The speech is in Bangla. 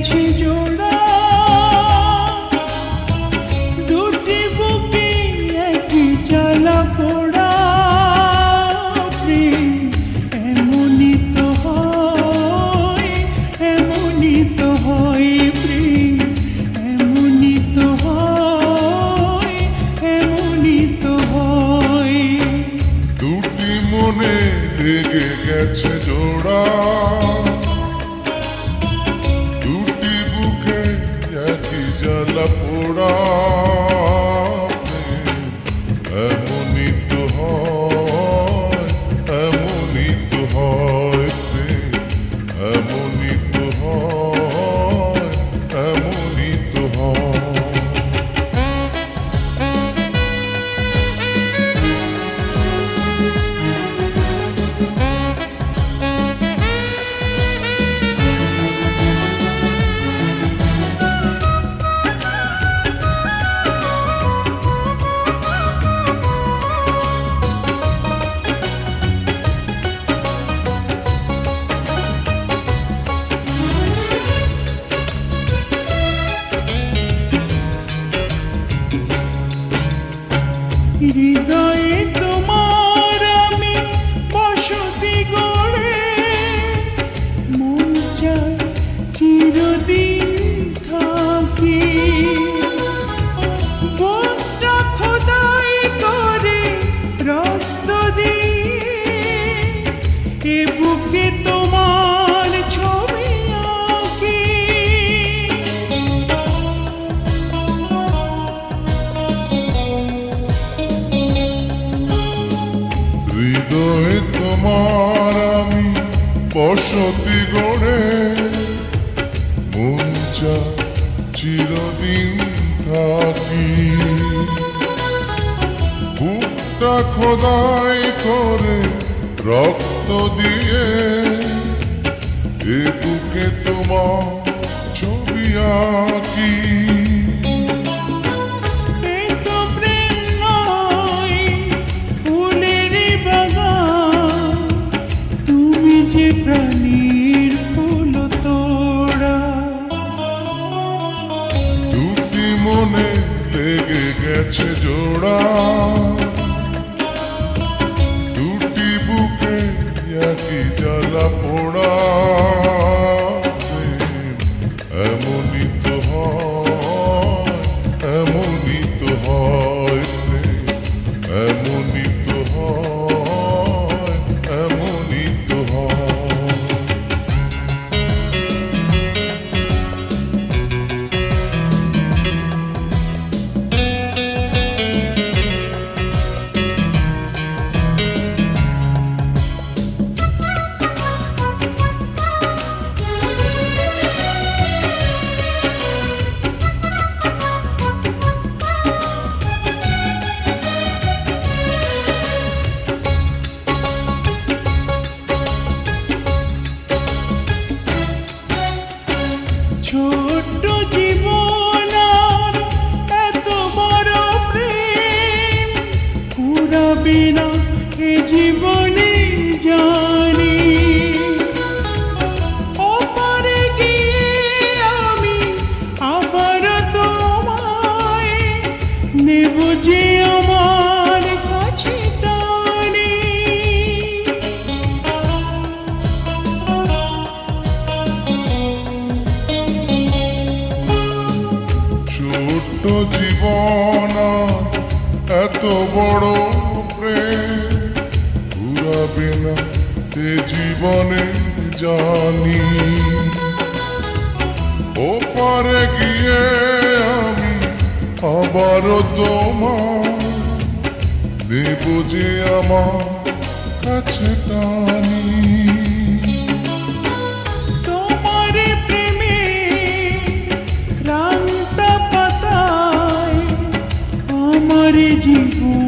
গেছি দুটি বুকে একই জ্বালা পোড়া। এমনই তো হয়, এমনই তো হয় প্রেম এমনই তো হয়, এমনই তো হয়। দুটি গেছে জোড়া। Uh. সতী গড়ে মন চা চিরদিন থাকি। বুকটা খোদাই করে রক্ত দিয়ে। এ বুকে তোমার ছবি আঁকি। হয়েছে জোড়া। দুটি বুকে একই জ্বালা পড়ে। ছোট্ট জীবন এত বড় প্রেম। পুরা বিনা বড় প্রেম। ঘুরাবে না তে জীবনে জানি। ও পারে গিয়ে আমি আবারও তোমার দেব যে আমার কাছে টানি। parede e